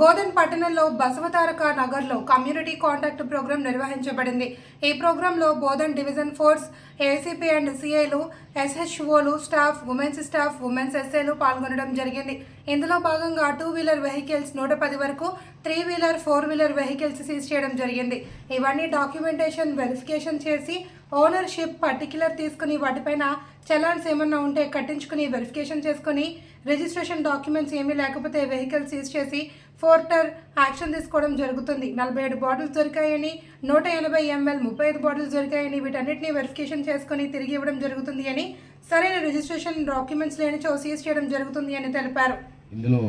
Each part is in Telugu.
బోధన్ పట్టణంలో బసవతారక నగర్లో కమ్యూనిటీ కాంటాక్ట్ ప్రోగ్రాం నిర్వహించబడింది. ఈ ప్రోగ్రాంలో Bodhan division force ACP and సిఐలు ఎస్హెచ్ఓలు స్టాఫ్ ఉమెన్స్ స్టాఫ్ ఉమెన్స్ ఎస్ఏలు పాల్గొనడం జరిగింది. ఇందులో భాగంగా టూ వీలర్ వెహికల్స్ నూట పది వరకు three wheeler four wheeler vehicles seize చేయడం జరిగింది. ఇవన్నీ డాక్యుమెంటేషన్ వెరిఫికేషన్ చేసి ఓనర్షిప్ పర్టిక్యులర్ తీసుకుని వాటిపైన చలాన్స్ ఏమన్నా ఉంటే కట్టించుకుని వెరిఫికేషన్ చేసుకుని రిజిస్ట్రేషన్ డాక్యుమెంట్స్ ఏమీ లేకపోతే వెహికల్ సీజ్ చేసి ఫోర్టర్ యాక్షన్ తీసుకోవడం జరుగుతుంది. నలభై ఏడు బాటిల్స్ దొరికాయని నూట ఎనభై ఎంఎల్ ముప్పై ఐదు బాటిల్స్ దొరికాయని వీటన్నిటిని వెరిఫికేషన్ చేసుకుని తిరిగి ఇవ్వడం జరుగుతుంది అని సరైన రిజిస్ట్రేషన్ డాక్యుమెంట్స్ లేనిచో సీజ్ చేయడం జరుగుతుంది అని తెలిపారు. ఇందులో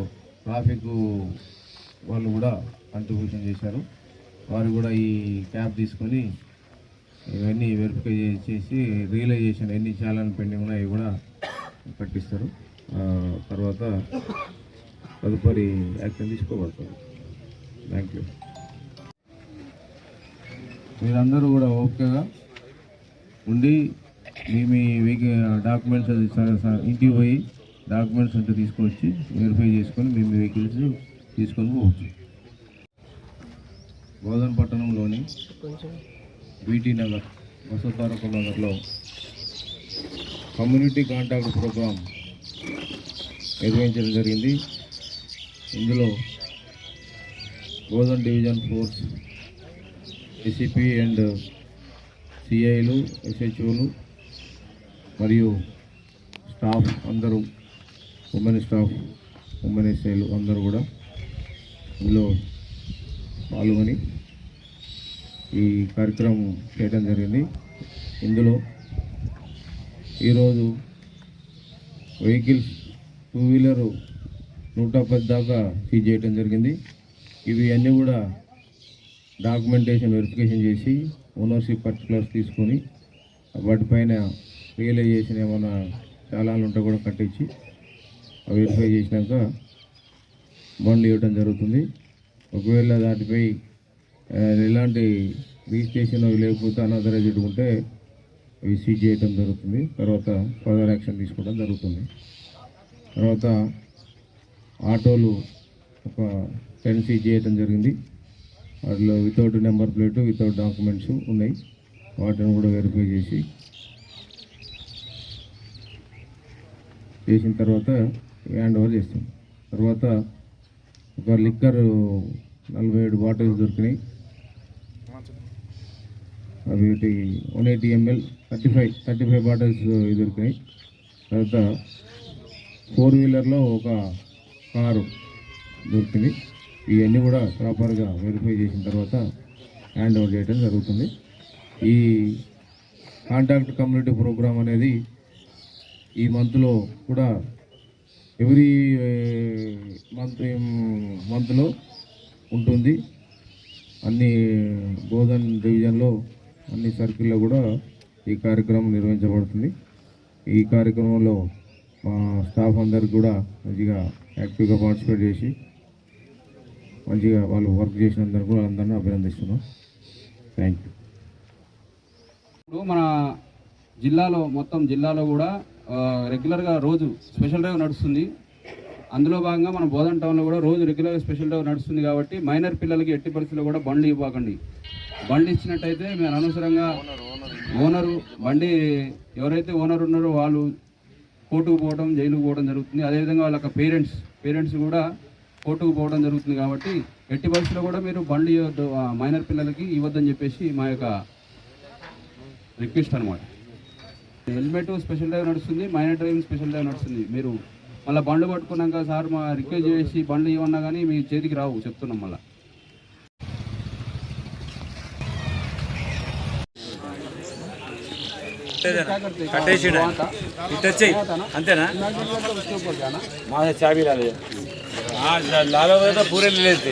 ట్రాఫిక్ వాళ్ళు కూడా కంట్రిబ్యూషన్ చేశారు. వారు కూడా ఈ క్యాబ్ తీసుకొని ఇవన్నీ వెరిఫికై చేసి రియలైజేషన్ ఎన్ని చాలని పెండింగ్ ఉన్నాయో కూడా కట్టిస్తారు. తర్వాత తదుపరి యాక్షన్ తీసుకోబడుతుంది. థ్యాంక్ యూ మీరందరూ కూడా ఓకేగా ఉండి మీ మీ వెహికల్ డాక్యుమెంట్స్ ఇంటికి పోయి డాక్యుమెంట్స్ ఉంటే తీసుకొచ్చి వెరిఫై చేసుకొని మీ మీ వెహికల్స్ తీసుకొని పోవచ్చు. గోధన్ పట్టణంలోని బీటీ నగర్ వసతారక నగర్లో కమ్యూనిటీ కాంటాక్ట్ ప్రోగ్రాం నిర్వహించడం జరిగింది. ఇందులో Bodhan division force ACP and సిఐలు ఎస్హెచ్ఓలు మరియు స్టాఫ్ అందరూ ఉమెన్ స్టాఫ్ ఉమెన్ ఎస్ఐలు అందరూ కూడా ఇందులో పాల్గొని ఈ కార్యక్రమం చేయడం జరిగింది. ఇందులో ఈరోజు వెహికల్స్ టూ వీలరు నూట పది దాకా సీజ్ చేయడం జరిగింది. ఇవి అన్నీ కూడా డాక్యుమెంటేషన్ వెరిఫికేషన్ చేసి ఓనర్షిప్ పర్టికులర్స్ తీసుకొని వాటిపైన రియలైజేషన్ ఏమైనా చాలా ఉంటే కూడా కట్టించి వెరిఫై చేసినాక బండ్లు ఇవ్వడం జరుగుతుంది. ఒకవేళ దాటిపై ఎలాంటి రిజిస్ట్రేషన్ అవి లేకపోతే అనదరైజ్డ్ ఉంటే అవి సీజ్ చేయడం జరుగుతుంది. తర్వాత ఫర్దర్ యాక్షన్ తీసుకోవడం జరుగుతుంది. తర్వాత ఆటోలు ఒక టెన్ సీజ్ చేయడం జరిగింది. వాటిలో without number plate without documents ఉన్నాయి. వాటిని కూడా వెరిఫై చేసి చేసిన తర్వాత హ్యాండ్ ఓవర్ చేసాం తర్వాత ఒక లిక్కర్ నలభై ఏడు బాటిల్స్ దొరికినాయి. అవి one eighty ML thirty five thirty five bottles దొరికినాయి. తర్వాత ఫోర్ వీలర్లో ఒక కారు దొరికింది. ఇవన్నీ కూడా ప్రాపర్గా వెరిఫై చేసిన తర్వాత హ్యాండ్ ఓవర్ చేయడం జరుగుతుంది. ఈ కాంటాక్ట్ కమ్యూనిటీ ప్రోగ్రామ్ అనేది ఈ మంత్లో కూడా ఎవ్రీ మంత్ మంత్లో ఉంటుంది. అన్ని బోధన్ డివిజన్లో అన్ని సర్కిల్లో కూడా ఈ కార్యక్రమం నిర్వహించబడుతుంది. ఈ కార్యక్రమంలో మా స్టాఫ్ అందరికి కూడా మంచిగా యాక్టివ్గా పార్టిసిపేట్ చేసి మంచిగా వాళ్ళు వర్క్ చేసినందుకు కూడా అందరినీ అభినందిస్తున్నాం. థ్యాంక్ యూ ఇప్పుడు మన జిల్లాలో మొత్తం జిల్లాలో కూడా రెగ్యులర్గా రోజు స్పెషల్ డ్రైవ్ నడుస్తుంది. అందులో భాగంగా మన బోధన టౌన్లో కూడా రోజు రెగ్యులర్గా స్పెషల్ డ్రైవ్ నడుస్తుంది కాబట్టి మైనర్ పిల్లలకి ఎట్టి పరిస్థితుల్లో కూడా బండ్లు ఇవ్వకండి. బండి ఇచ్చినట్టయితే మేము అనవసరంగా ఓనరు బండి ఎవరైతే ఓనర్ ఉన్నారో వాళ్ళు కోర్టుకు పోవడం జైలుకు పోవడం జరుగుతుంది. అదేవిధంగా వాళ్ళ పేరెంట్స్ పేరెంట్స్ కూడా కోర్టుకు పోవడం జరుగుతుంది కాబట్టి ఎట్టి పరిస్థితుల్లో కూడా మీరు బండి మైనర్ పిల్లలకి ఇవ్వద్దని చెప్పేసి మా యొక్క రిక్వెస్ట్ అనమాట హెల్మెట్ స్పెషల్ డ్రైవ్ నడుస్తుంది మైనర్ డ్రైవింగ్ స్పెషల్ డ్రైవ్ నడుస్తుంది. మీరు మళ్ళీ బండ్లు పట్టుకున్నాక సార్ మా రిక్వెస్ట్ చేసి బండ్లు ఇవ్వన్నా కానీ మీ చేతికి రావు చెప్తున్నాం మళ్ళీ. కట్టేసిండు. ఇటు వచ్చేయి. అంతేనా? మాది చాబీ రాలేదు లాలో పోతే పూరే లేదు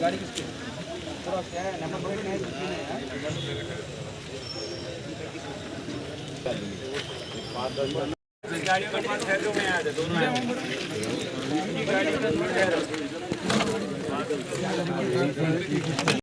गाड़ी किसकी? थोड़ा क्या है नंबर प्लेट है गाड़ी पर दोनों